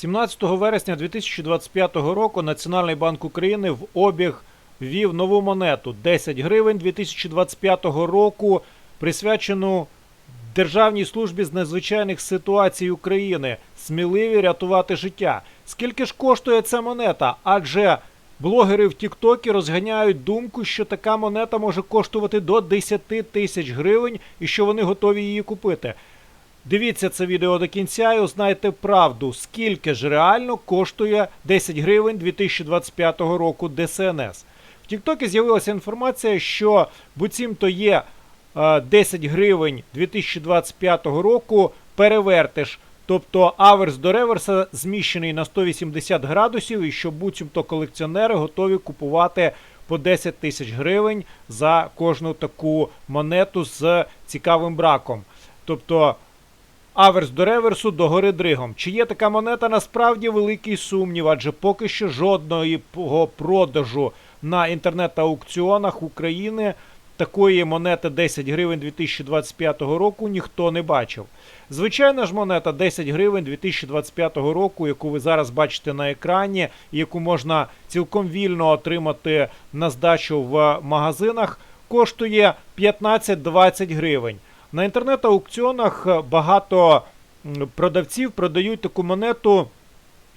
17 вересня 2025 року Національний банк України в обіг ввів нову монету 10 гривень 2025 року, присвячену Державній службі з надзвичайних ситуацій України. Сміливі рятувати життя. Скільки ж коштує ця монета? Адже блогери в Тіктокі розганяють думку, що така монета може коштувати до 10 тисяч гривень і що вони готові її купити. Дивіться це відео до кінця і узнайте правду, скільки ж реально коштує 10 гривень 2025 року ДСНС. В Тіктокі з'явилася інформація, що буцімто є е, 10 гривень 2025 року перевертиш. Тобто аверс до реверса зміщений на 180 градусів, і що буцімто колекціонери готові купувати по 10 тисяч гривень за кожну таку монету з цікавим браком. Тобто аверс до реверсу до гори дригом. Чи є така монета насправді великий сумнів, адже поки що жодного продажу на інтернет-аукціонах України такої монети 10 гривень 2025 року ніхто не бачив. Звичайна ж монета 10 гривень 2025 року, яку ви зараз бачите на екрані, яку можна цілком вільно отримати на здачу в магазинах, коштує 15-20 гривень. На інтернет-аукціонах багато продавців продають таку монету,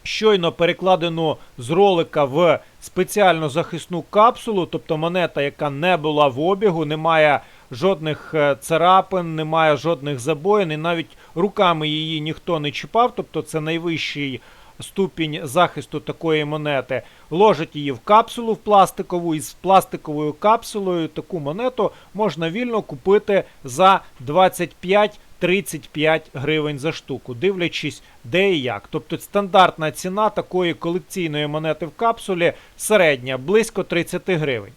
щойно перекладену з ролика в спеціальну захисну капсулу, тобто монета, яка не була в обігу, не має жодних е, царапин, немає жодних забоїн, і навіть руками її ніхто не чіпав, тобто це найвищий ступінь захисту такої монети. Ложить її в капсулу в пластикову, і з пластиковою капсулою таку монету можна вільно купити за 25-35 гривень за штуку, дивлячись де і як. Тобто стандартна ціна такої колекційної монети в капсулі середня, близько 30 гривень.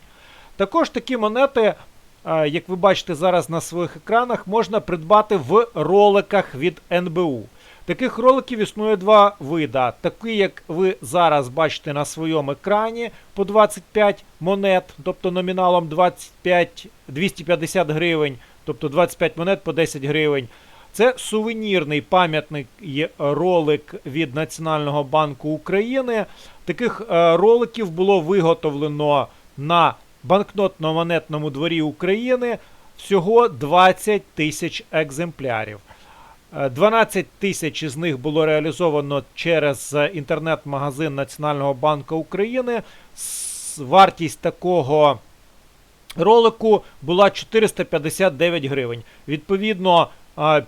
Також такі монети, е, як ви бачите зараз на своїх екранах, можна придбати в роликах від НБУ. Таких роликів існує два вида. Такий, як ви зараз бачите на своєму екрані по 25 монет, тобто номіналом 25 250 гривень, тобто 25 монет по 10 гривень. Це сувенірний пам'ятник є ролик від Національного банку України. Таких е, роликів було виготовлено на банкнотно-монетному дворі України всього 20 тисяч екземплярів. Е, 12 тисяч із них було реалізовано через е, інтернет-магазин Національного банку України. Вартість такого ролику була 459 гривень. Відповідно,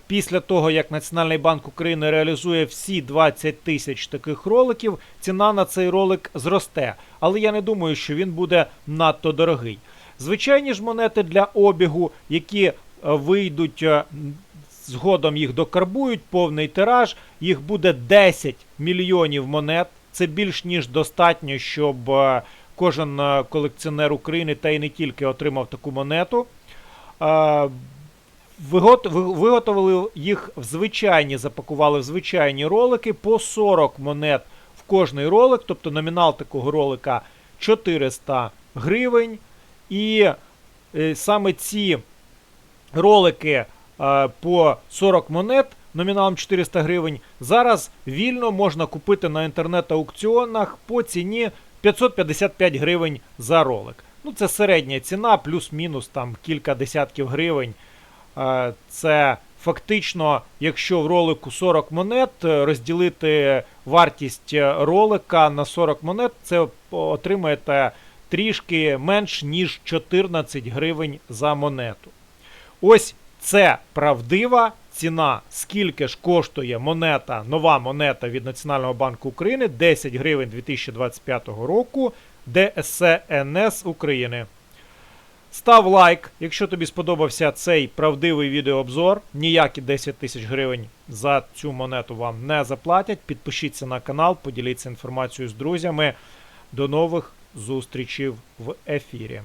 після того, як Національний банк України реалізує всі 20 тисяч таких роликів, ціна на цей ролик зросте. Але я не думаю, що він буде надто дорогий. Звичайні ж монети для обігу, які е, вийдуть. Згодом їх докарбують, повний тираж, їх буде 10 мільйонів монет. Це більш ніж достатньо, щоб е, кожен е, колекціонер України та й не тільки отримав таку монету. Е, вигот- ви- Виготовили їх в звичайні, запакували в звичайні ролики по 40 монет в кожний ролик, тобто номінал такого ролика 400 гривень. І саме ці ролики по 40 монет номіналом 400 гривень зараз вільно можна купити на інтернет-аукціонах по ціні 555 гривень за ролик. Ну, це середня ціна, плюс-мінус там кілька десятків гривень. Е, Це фактично, якщо в ролику 40 монет, е, розділити вартість е, ролика на 40 монет, це отримаєте трішки менш ніж 14 гривень за монету. Ось це правдива ціна. Скільки ж коштує монета, нова монета від Національного банку України 10 гривень 2025 року ДСНС України. Став лайк, якщо тобі сподобався цей правдивий відеообзор. Ніякі 10 тисяч гривень за цю монету вам не заплатять. Підпишіться на канал, поділіться інформацією з друзями. До нових зустрічей в ефірі.